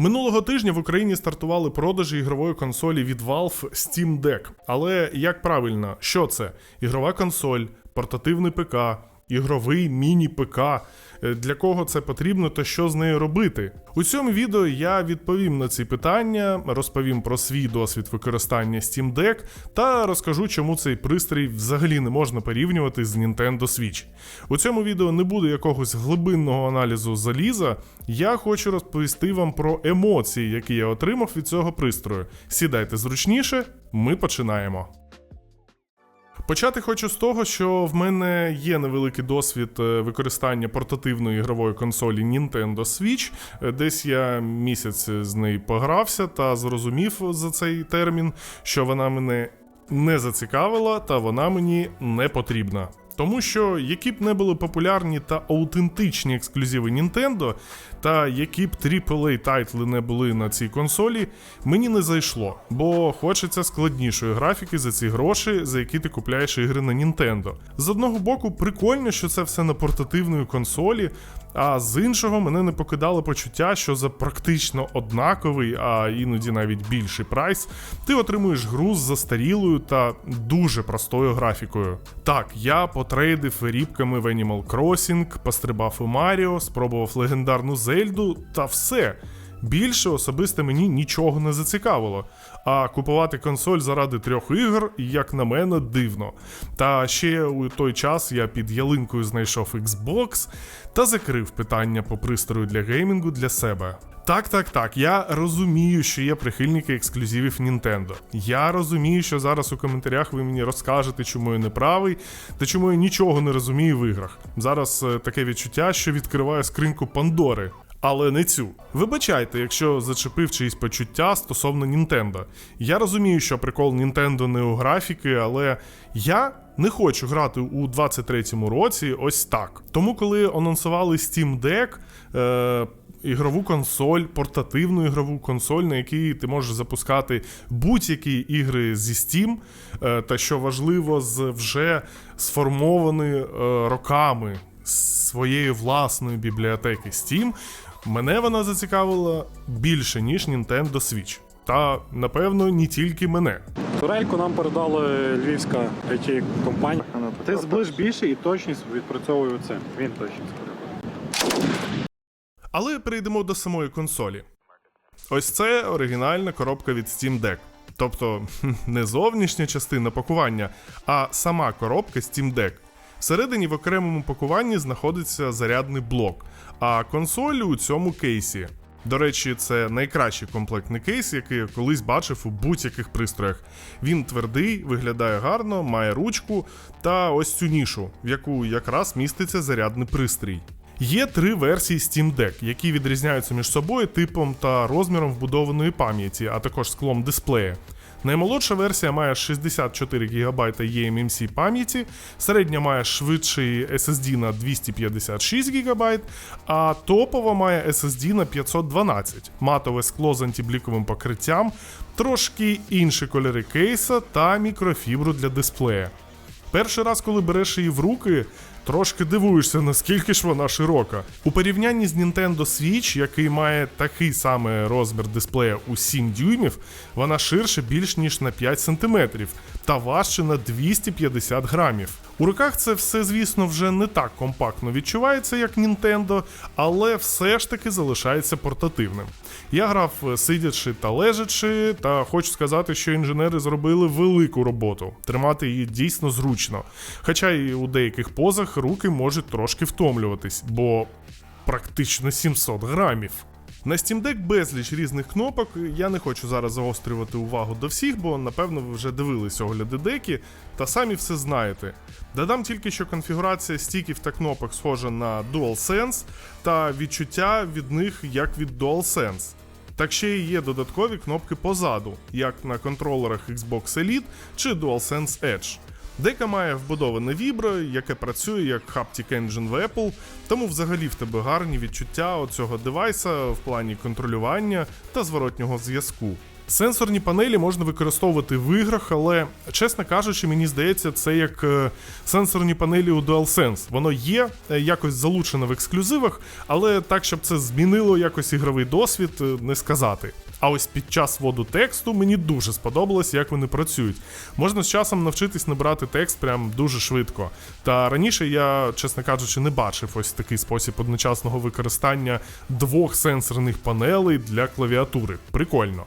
Минулого тижня в Україні стартували продажі ігрової консолі від Valve Steam Deck. Але як правильно, що це? Ігрова консоль, портативний ПК, ігровий міні-ПК. Е, Для кого це потрібно та що з нею робити? У цьому відео я відповім на ці питання, розповім про свій досвід використання Steam Deck та розкажу, чому цей пристрій взагалі не можна порівнювати з Nintendo Switch. У цьому відео не буде якогось глибинного аналізу заліза. Я хочу розповісти вам про емоції, які я отримав від цього пристрою. Сідайте зручніше, ми починаємо. Почати хочу з того, що в мене є невеликий досвід е, використання портативної ігрової консолі Nintendo Switch. Е, Десь я місяць з нею погрався та зрозумів за цей термін, що вона мене не зацікавила та вона мені не потрібна. Тому що які б не були популярні та аутентичні ексклюзиви Nintendo, та які б AAA тайтли не були на цій консолі, мені не зайшло, бо хочеться складнішої графіки за ці гроші, за які ти купляєш ігри на Nintendo. З одного боку, прикольно, що це все на портативної консолі, а з іншого мене не покидало почуття, що за практично однаковий, а іноді навіть більший прайс, ти отримуєш гру з застарілою та дуже простою графікою. Так, я потрейдив рібками в Animal Crossing, пострибав у Маріо, спробував легендарну Зельду та все. Більше особисто мені нічого не зацікавило. А купувати консоль заради трьох ігор, як на мене, дивно. Та ще у той час я під ялинкою знайшов Xbox та закрив питання по пристрою для геймінгу для себе. Так, так, так. Я розумію, що є прихильники ексклюзивів Nintendo. Я розумію, що зараз у коментарях ви мені розкажете, чому я не правий, та чому я нічого не розумію в іграх. Зараз е, таке відчуття, що відкриваю скриньку Пандори. Але не цю. Вибачайте, якщо зачепив чиїсь почуття стосовно Нінтендо. Я розумію, що прикол Нінтендо не у графіки, але я не хочу грати у 23-му році ось так. Тому, коли анонсували Steam Deck, е- ігрову консоль, портативну ігрову консоль, на якій ти можеш запускати будь-які ігри зі Steam, е, та що важливо, з вже сформованої е, роками своєї власної бібліотеки Steam, мене вона зацікавила більше, ніж Nintendo Switch. Та, напевно, не тільки мене. Турельку нам передала львівська it компанія. Ти зближ більше і точність відпрацьовує оце. Він точність. Але перейдемо до самої консолі. Ось це оригінальна коробка від Steam Deck. Тобто не зовнішня частина пакування, а сама коробка Steam Deck. Всередині в окремому пакуванні знаходиться зарядний блок, а консоль у цьому кейсі. До речі, це найкращий комплектний кейс, який я колись бачив у будь-яких пристроях. Він твердий, виглядає гарно, має ручку та ось цю нішу, в яку якраз міститься зарядний пристрій. Є три версії Steam Deck, які відрізняються між собою типом та розміром вбудованої пам'яті, а також склом дисплея. Наймолодша версія має 64 ГБ eMMC пам'яті, середня має швидший SSD на 256 ГБ, а топова має SSD на 512, матове скло з антибліковим покриттям, трошки інші кольори кейса та мікрофібру для дисплея. Перший раз, коли береш її в руки, трошки дивуєшся, наскільки ж вона широка. У порівнянні з Nintendo Switch, який має такий самий розмір дисплея у 7 дюймів, вона ширше більш ніж на 5 см та важче на 250 грамів. У руках це все, звісно, вже не так компактно відчувається, як Nintendo, але все ж таки залишається портативним. Я грав е, сидячи та лежачи, та хочу сказати, що інженери зробили велику роботу. Тримати її дійсно зручно. Хоча і у деяких позах руки можуть трошки втомлюватись, бо практично 700 грамів. На Steam Deck безліч різних кнопок. Я не хочу зараз загострювати увагу до всіх, бо напевно ви вже дивились огляди деки та самі все знаєте. Додам тільки, що конфігурація стіків та кнопок схожа на DualSense та відчуття від них як від DualSense. Так ще й є додаткові кнопки позаду, як на контролерах Xbox Elite чи DualSense Edge. Дека має вбудоване вібро, яке працює як Haptic Engine в Apple, тому взагалі в тебе гарні відчуття оцього девайса в плані контролювання та зворотнього зв'язку. Сенсорні панелі можна використовувати в іграх, але, чесно кажучи, мені здається, це як е, сенсорні панелі у DualSense. Воно є е, якось залучено в ексклюзивах, але так, щоб це змінило якось ігровий досвід, е, не сказати. А ось під час вводу тексту мені дуже сподобалось, як вони працюють. Можна з часом навчитись набирати текст прям дуже швидко. Та раніше я, чесно кажучи, не бачив ось такий спосіб одночасного використання двох сенсорних панелей для клавіатури. Прикольно.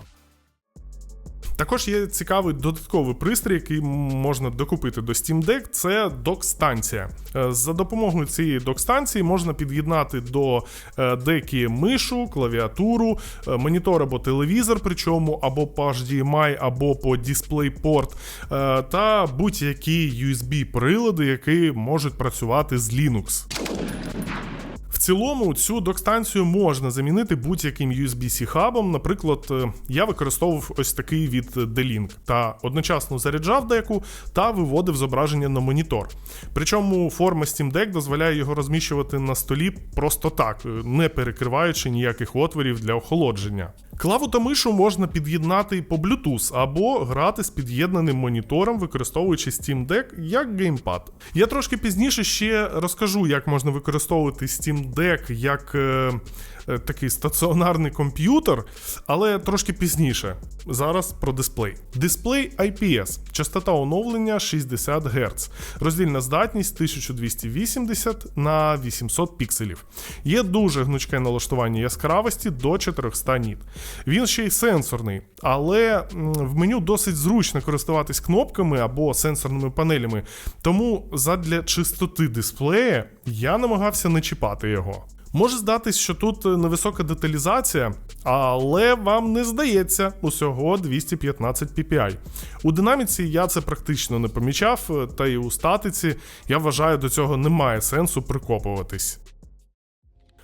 Також є цікавий додатковий пристрій, який можна докупити до Steam Deck, це док-станція. Е, За допомогою цієї док-станції можна під'єднати до е, декі мишу, клавіатуру, е, монітор або телевізор, причому або по HDMI, або по DisplayPort, та будь-які USB-прилади, які можуть працювати з Linux. Цілому цю док-станцію можна замінити будь-яким USB-C хабом. Наприклад, е, я використовував ось такий від D-Link та одночасно заряджав деку та виводив зображення на монітор. Причому форма Steam Deck дозволяє його розміщувати на столі просто так, е, не перекриваючи ніяких отворів для охолодження. Клаву та мишу можна під'єднати по Bluetooth або грати з під'єднаним монітором, використовуючи Steam Deck як геймпад. Я трошки пізніше ще розкажу, як можна використовувати Steam Deck як е, е, такий стаціонарний комп'ютер, але трошки пізніше. Зараз про дисплей. Дисплей IPS, частота оновлення 60 Гц, роздільна здатність 1280 на 800 пікселів. Є дуже гнучке налаштування яскравості до 400 ніт. Він ще й сенсорний, але в меню досить зручно користуватись кнопками або сенсорними панелями. Тому задля чистоти дисплея я намагався не чіпати його. Може здатись, що тут е, невисока деталізація, але вам не здається усього 215 ppi. У динаміці я це практично не помічав, е, та й у статиці я вважаю, до цього немає сенсу прикопуватись.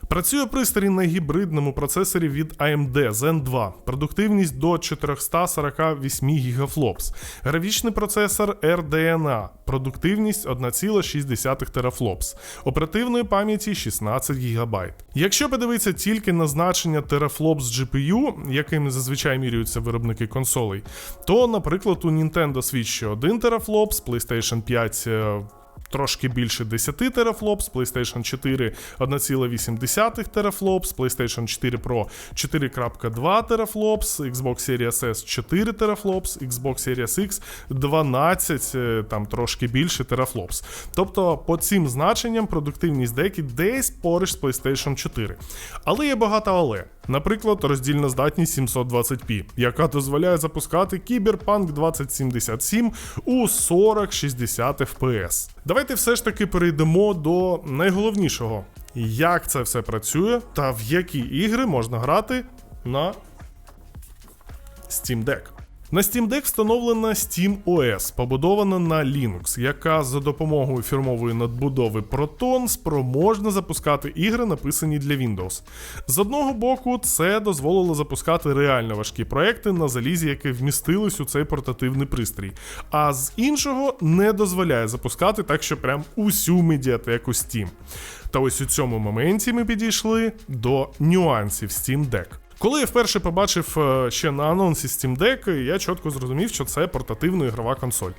Працює пристрій на гібридному процесорі від AMD Zen 2, продуктивність до 448 ГФЛОПС, графічний процесор RDNA, продуктивність 1,6 терафлопс, оперативної пам'яті 16 ГБ. Якщо подивитися тільки на значення терафлопс GPU, якими зазвичай міряються виробники консолей, то, наприклад, у Nintendo Switch ще 1 терафлопс, PlayStation 5 е, трошки більше 10 терафлопс, PlayStation 4 1,8 терафлопс, PlayStation 4 Pro 4.2 терафлопс, Xbox Series S 4 терафлопс, Xbox Series X 12, е, там трошки більше терафлопс. Тобто по цим значенням продуктивність деки десь поруч з PlayStation 4. Але є багато але. Наприклад, роздільна здатність 720p, яка дозволяє запускати Cyberpunk 2077 у 40-60 FPS. Давайте все ж таки перейдемо до найголовнішого: як це все працює та в які ігри можна грати на Steam Deck. На Steam Deck встановлена Steam OS, побудована на Linux, яка за допомогою фірмової надбудови Proton спроможна запускати ігри, написані для Windows. З одного боку, це дозволило запускати реально важкі проекти на залізі, яке вмістилось у цей портативний пристрій. А з іншого не дозволяє запускати так, що прям усю медіатеку Steam. Та ось у цьому моменті ми підійшли до нюансів Steam Deck. Коли я вперше побачив е, ще на анонсі Steam Deck, я чітко зрозумів, що це портативна ігрова консоль.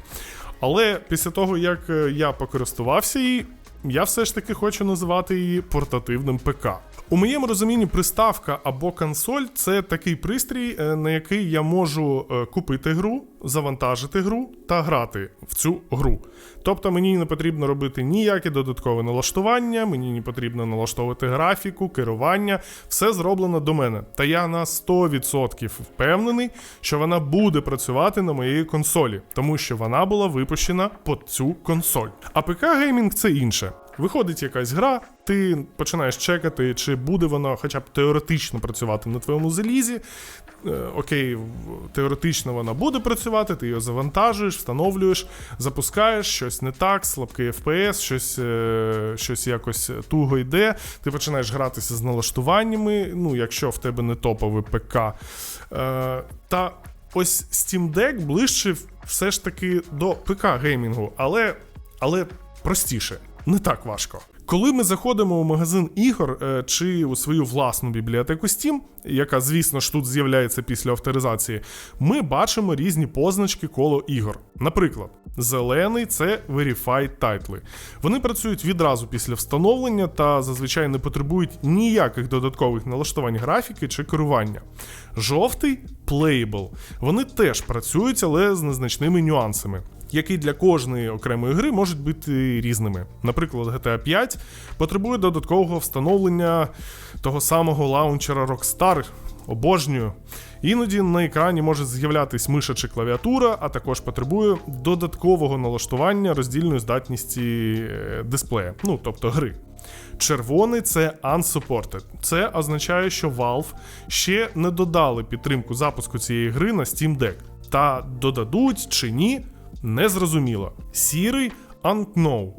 Але після того, як е, я покористувався її, я все ж таки хочу називати її портативним ПК. У моєму розумінні приставка або консоль це такий пристрій, е, на який я можу купити гру, завантажити гру та грати в цю гру. Тобто мені не потрібно робити ніяке додаткове налаштування, мені не потрібно налаштовувати графіку, керування, все зроблено до мене. Та я на 100% впевнений, що вона буде працювати на моїй консолі, тому що вона була випущена під цю консоль. А ПК геймінг це інше. Виходить якась гра, ти починаєш чекати, чи буде вона хоча б теоретично працювати на твоєму залізі. Е, окей, теоретично вона буде працювати, ти її завантажуєш, встановлюєш, запускаєш, щось не так, слабкий FPS, щось, е, щось якось туго йде. Ти починаєш гратися з налаштуваннями, ну, якщо в тебе не топовий ПК. Е, та ось Steam Deck ближче все ж таки до ПК геймінгу, але, але простіше, не так важко. Коли ми заходимо у магазин ігор е, чи у свою власну бібліотеку Steam, яка, звісно ж, тут з'являється після авторизації, ми бачимо різні позначки коло ігор. Наприклад, зелений це Verified тайтли. Вони працюють відразу після встановлення та зазвичай не потребують ніяких додаткових налаштувань графіки чи керування. Жовтий Playable. Вони теж працюють, але з незначними нюансами які для кожної окремої гри можуть бути різними. Наприклад, GTA 5 потребує додаткового встановлення того самого лаунчера Rockstar. Обожнюю. Іноді на екрані може з'являтись миша чи клавіатура, а також потребує додаткового налаштування роздільної здатності е, дисплея, ну тобто гри. Червоний це unsupported. Це означає, що Valve ще не додали підтримку запуску цієї гри на Steam Deck. Та додадуть чи ні, незрозуміло. Сірий unknown.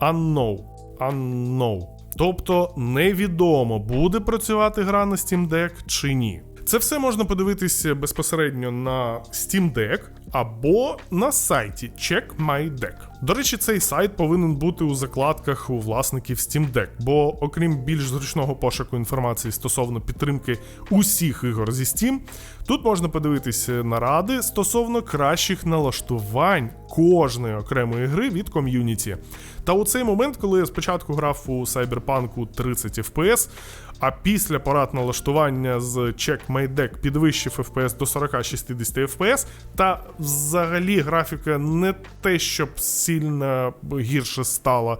Unknown. Unknown. Тобто невідомо, буде працювати гра на Steam Deck чи ні. Це все можна подивитися безпосередньо на Steam Deck або на сайті Check My Deck. До речі, цей сайт повинен бути у закладках у власників Steam Deck, бо окрім більш зручного пошуку інформації стосовно підтримки усіх ігор зі Steam, тут можна подивитися наради стосовно кращих налаштувань кожної окремої гри від ком'юніті. Та у цей момент, коли я спочатку грав у Cyberpunk 30 FPS, а після порад налаштування з Check Deck підвищив FPS до 40-60 FPS, та взагалі графіка не те, щоб сильно гірше стала.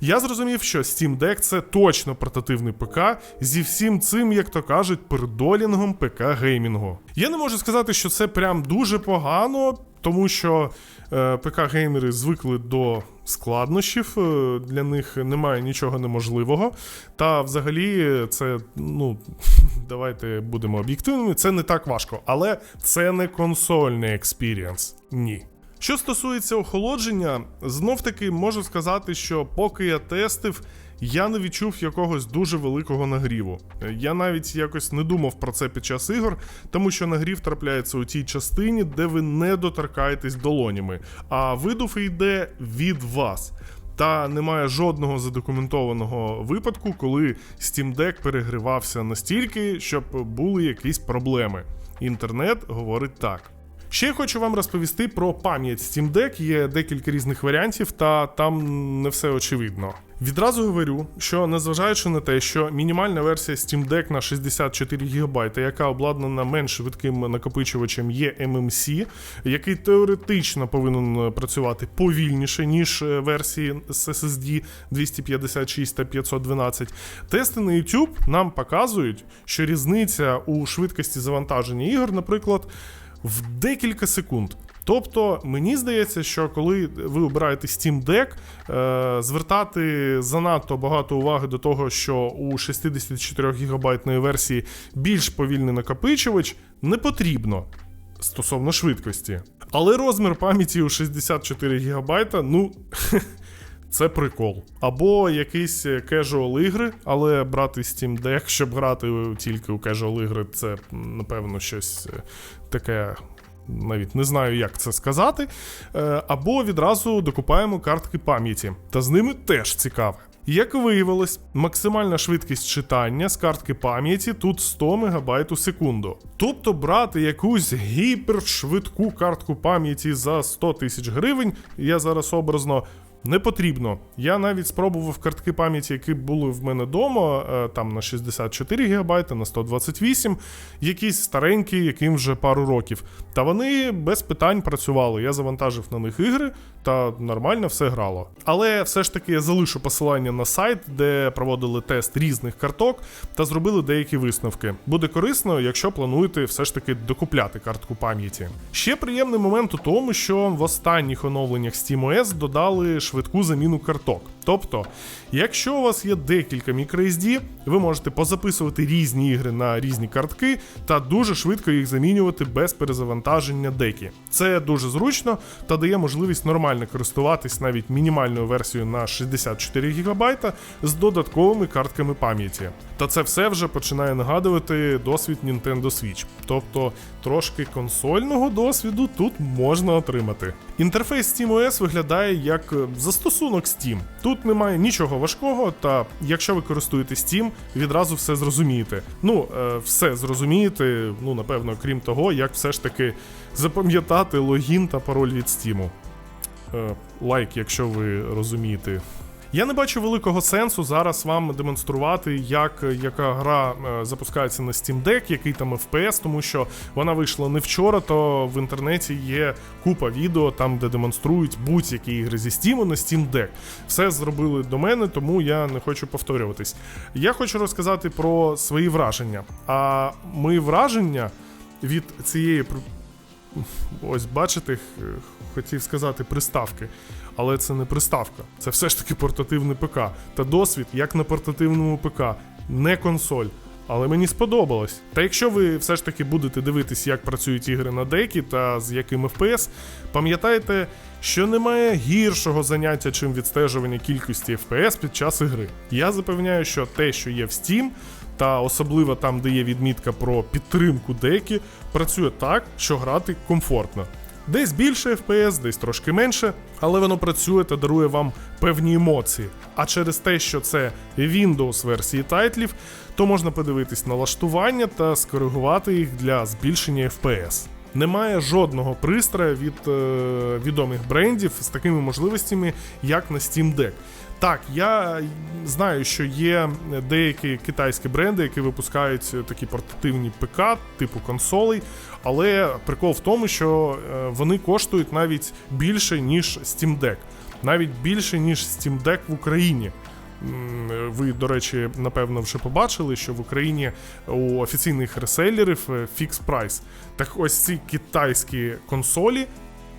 Я зрозумів, що Steam Deck це точно портативний ПК зі всім цим, як то кажуть, передолінгом ПК геймінгу. Я не можу сказати, що це прям дуже погано, тому що е, ПК-геймери звикли до складнощів, е, для них немає нічого неможливого. Та взагалі, це, ну, давайте будемо об'єктивними, це не так важко, але це не консольний експірієнс. Ні. Що стосується охолодження, знов таки можу сказати, що поки я тестив, я не відчув якогось дуже великого нагріву. Я навіть якось не думав про це під час ігор, тому що нагрів трапляється у тій частині, де ви не доторкаєтесь долонями, а видув йде від вас. Та немає жодного задокументованого випадку, коли Steam Deck перегрівався настільки, щоб були якісь проблеми. Інтернет говорить так. Ще я хочу вам розповісти про пам'ять Steam Deck. Є декілька різних варіантів, та там не все очевидно. Відразу говорю, що незважаючи на те, що мінімальна версія Steam Deck на 64 ГБ, яка обладнана менш швидким накопичувачем, є MMC, який теоретично повинен працювати повільніше, ніж е, версії з SSD 256 та 512, тести на YouTube нам показують, що різниця у швидкості завантаження ігор, наприклад, в декілька секунд. Тобто, мені здається, що коли ви обираєте Steam Deck, е, звертати занадто багато уваги до того, що у 64 гігабайтної версії більш повільний накопичувач, не потрібно стосовно швидкості. Але розмір пам'яті у 64 гігабайта, ну. Це прикол. Або якісь casual ігри, але брати Steam Deck, щоб грати тільки у casual ігри, це напевно щось е, таке. Навіть не знаю, як це сказати. Е, Або відразу докупаємо картки пам'яті. Та з ними теж цікаве. Як виявилось, максимальна швидкість читання з картки пам'яті тут 100 МБ у секунду. Тобто брати якусь гіпершвидку картку пам'яті за 100 тисяч гривень, я зараз образно не потрібно. Я навіть спробував картки пам'яті, які були в мене вдома, е, там на 64 ГБ, на 128, якісь старенькі, яким вже пару років. Та вони без питань працювали. Я завантажив на них ігри та нормально все грало. Але все ж таки я залишу посилання на сайт, де проводили тест різних карток та зробили деякі висновки. Буде корисно, якщо плануєте все ж таки докупляти картку пам'яті. Ще приємний момент у тому, що в останніх оновленнях SteamOS додали швидку заміну карток. Тобто, якщо у вас є декілька microSD, ви можете позаписувати різні ігри на різні картки та дуже швидко їх замінювати без перезавантаження декі. Це дуже зручно та дає можливість нормально користуватись навіть мінімальною версією на 64 ГБ з додатковими картками пам'яті. Та це все вже починає нагадувати досвід Nintendo Switch. Тобто трошки консольного досвіду тут можна отримати. Інтерфейс SteamOS виглядає як застосунок Steam. Тут немає нічого важкого, та якщо ви користуєте Steam, відразу все зрозумієте. Ну, е, все зрозумієте, ну напевно, крім того, як все ж таки запам'ятати логін та пароль від Steam. Е, лайк, якщо ви розумієте. Я не бачу великого сенсу зараз вам демонструвати, як яка гра е, запускається на Steam Deck, який там FPS, тому що вона вийшла не вчора, то в інтернеті є купа відео, там де демонструють будь-які ігри зі Steam на Steam Deck. Все зробили до мене, тому я не хочу повторюватись. Я хочу розказати про свої враження. А мої враження від цієї Ось бачите, хотів сказати приставки, але це не приставка, це все ж таки портативний ПК. Та досвід, як на портативному ПК, не консоль. Але мені сподобалось. Та якщо ви все ж таки будете дивитись, як працюють ігри на декі та з яким FPS, пам'ятайте, що немає гіршого заняття, чим відстежування кількості FPS під час ігри. Я запевняю, що те, що є в Steam, та особливо там, де є відмітка про підтримку декі, працює так, що грати комфортно. Десь більше FPS, десь трошки менше, але воно працює та дарує вам певні емоції. А через те, що це Windows версії тайтлів, то можна подивитись налаштування та скоригувати їх для збільшення FPS. Немає жодного пристрою від е, відомих брендів з такими можливостями, як на Steam Deck. Так, я знаю, що є деякі китайські бренди, які випускають такі портативні ПК, типу консолей, але прикол в тому, що е, вони коштують навіть більше, ніж Steam Deck. Навіть більше, ніж Steam Deck в Україні. Ви, до речі, напевно, вже побачили, що в Україні у офіційних реселерів е, фікс прайс. Так ось ці китайські консолі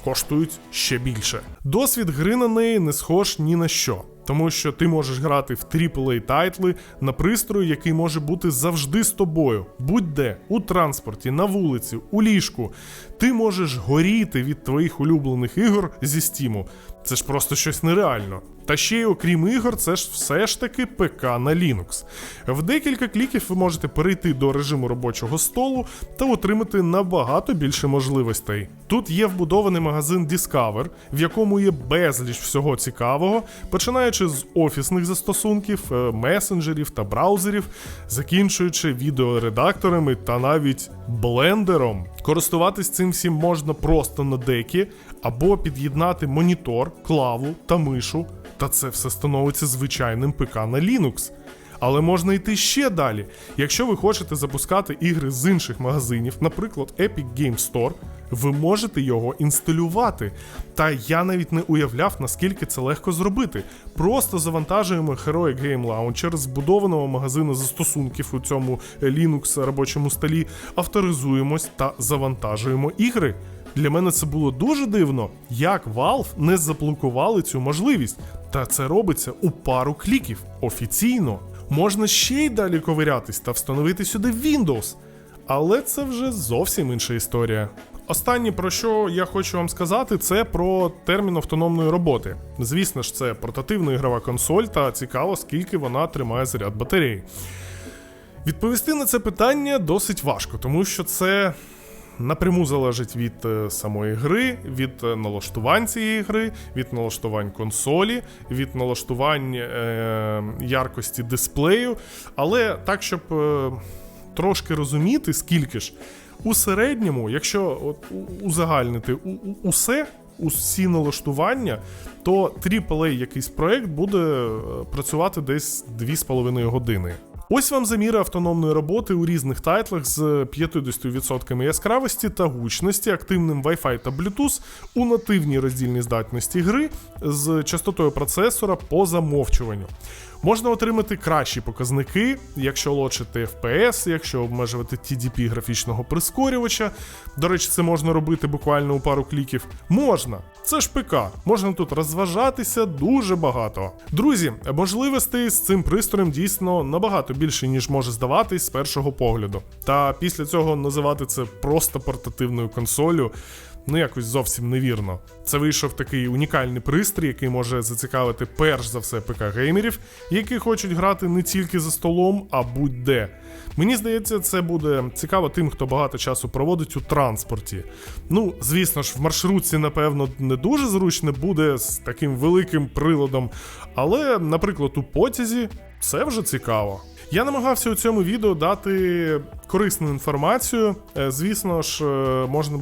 коштують ще більше. Досвід гри на неї не схож ні на що. Тому що ти можеш грати в AAA тайтли на пристрої, який може бути завжди з тобою, будь-де, у транспорті, на вулиці, у ліжку. Ти можеш горіти від твоїх улюблених ігор зі стіму. Це ж просто щось нереально. Та ще й окрім ігор, це ж все ж таки ПК на Linux. В декілька кліків ви можете перейти до режиму робочого столу та отримати набагато більше можливостей. Тут є вбудований магазин Discover, в якому є безліч всього цікавого, починаючи з офісних застосунків, е, месенджерів та браузерів, закінчуючи відеоредакторами та навіть блендером. Користуватись цим всім можна просто на декі або під'єднати монітор, клаву та мишу, та це все становиться звичайним ПК на Linux. Але можна йти ще далі. Якщо ви хочете запускати ігри з інших магазинів, наприклад, Epic Game Store, ви можете його інсталювати. Та я навіть не уявляв, наскільки це легко зробити. Просто завантажуємо Heroic Game Launcher збудованого магазину застосунків у цьому Linux робочому столі, авторизуємось та завантажуємо ігри. Для мене це було дуже дивно, як Valve не заблокували цю можливість. Та це робиться у пару кліків офіційно. Можна ще й далі ковирятись та встановити сюди Windows. Але це вже зовсім інша історія. Останнє, про що я хочу вам сказати, це про термін автономної роботи. Звісно ж, це портативна ігрова консоль, та цікаво, скільки вона тримає заряд батареї. Відповісти на це питання досить важко, тому що це напряму залежить від е, самої гри, від е, налаштувань цієї гри, від налаштувань консолі, від налаштувань е, яркості дисплею. Але так, щоб е, трошки розуміти, скільки ж у середньому, якщо от, узагальнити усе. Усі налаштування, то AAA якийсь проект буде е, працювати десь 2,5 години. Ось вам заміри автономної роботи у різних тайтлах з 50% яскравості та гучності, активним Wi-Fi та Bluetooth у нативній роздільній здатності гри з частотою процесора по замовчуванню. Можна отримати кращі показники, якщо лочити FPS, якщо обмежувати TDP графічного прискорювача. До речі, це можна робити буквально у пару кліків. Можна, це ж ПК. Можна тут розважатися дуже багато. Друзі, можливостей з цим пристроєм дійсно набагато більше, ніж може здаватись з першого погляду. Та після цього називати це просто портативною консолю. Ну якось зовсім невірно. Це вийшов такий унікальний пристрій, який може зацікавити перш за все ПК-геймерів, які хочуть грати не тільки за столом, а будь-де. Мені здається, це буде цікаво тим, хто багато часу проводить у транспорті. Ну, звісно ж, в маршрутці, напевно, не дуже зручно буде з таким великим приладом, але, наприклад, у потязі це вже цікаво. Я намагався у цьому відео дати корисну інформацію. Е, Звісно ж, е, можна.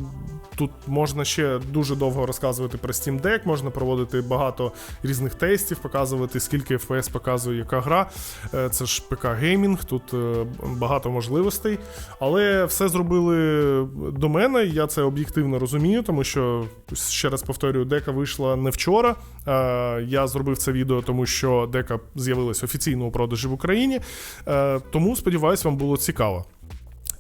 Тут можна ще дуже довго розказувати про Steam Deck, можна проводити багато різних тестів, показувати, скільки FPS показує яка гра. Е, Це ж ПК геймінг, тут е, багато можливостей. Але все зробили до мене. Я це об'єктивно розумію, тому що ще раз повторюю, дека вийшла не вчора. Е, Я зробив це відео, тому що дека з'явилась офіційно у продажі в Україні. Тому сподіваюсь, вам було цікаво.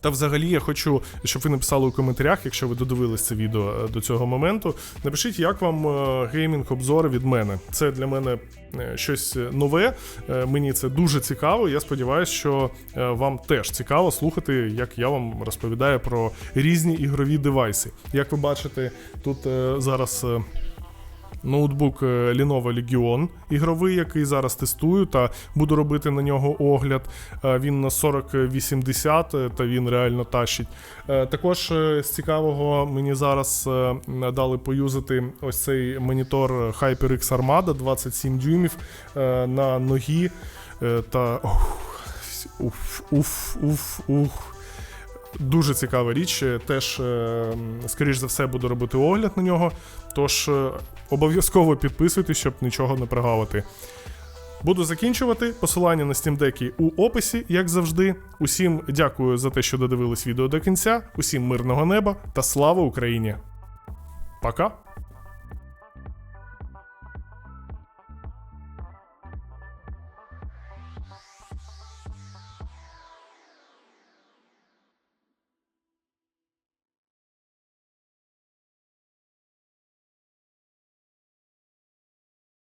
Та взагалі я хочу, щоб ви написали у коментарях, якщо ви додивились це відео е, до цього моменту. Напишіть, як вам е, геймінг-обзори від мене. Це для мене е, щось нове. Мені це дуже цікаво. Я сподіваюся, що вам теж цікаво слухати, як я вам розповідаю про різні ігрові девайси. Як ви бачите, тут зараз. Ноутбук е, Lenovo Legion ігровий, який зараз тестую, та буду робити на нього огляд. Е, Він на 4080 е, та він реально тащить. Також з цікавого мені зараз дали поюзати ось цей монітор HyperX Armada 27 дюймів на ногі. Та уф, уф, уф, ух. Дуже цікава річ. Теж, е, скоріш за все, буду робити огляд на нього. Тож е, обов'язково підписуйтесь, щоб нічого не прогавити. Буду закінчувати. Посилання на Steam Deck у описі, як завжди. Усім дякую за те, що додивились відео до кінця. Усім мирного неба та слава Україні! Пока!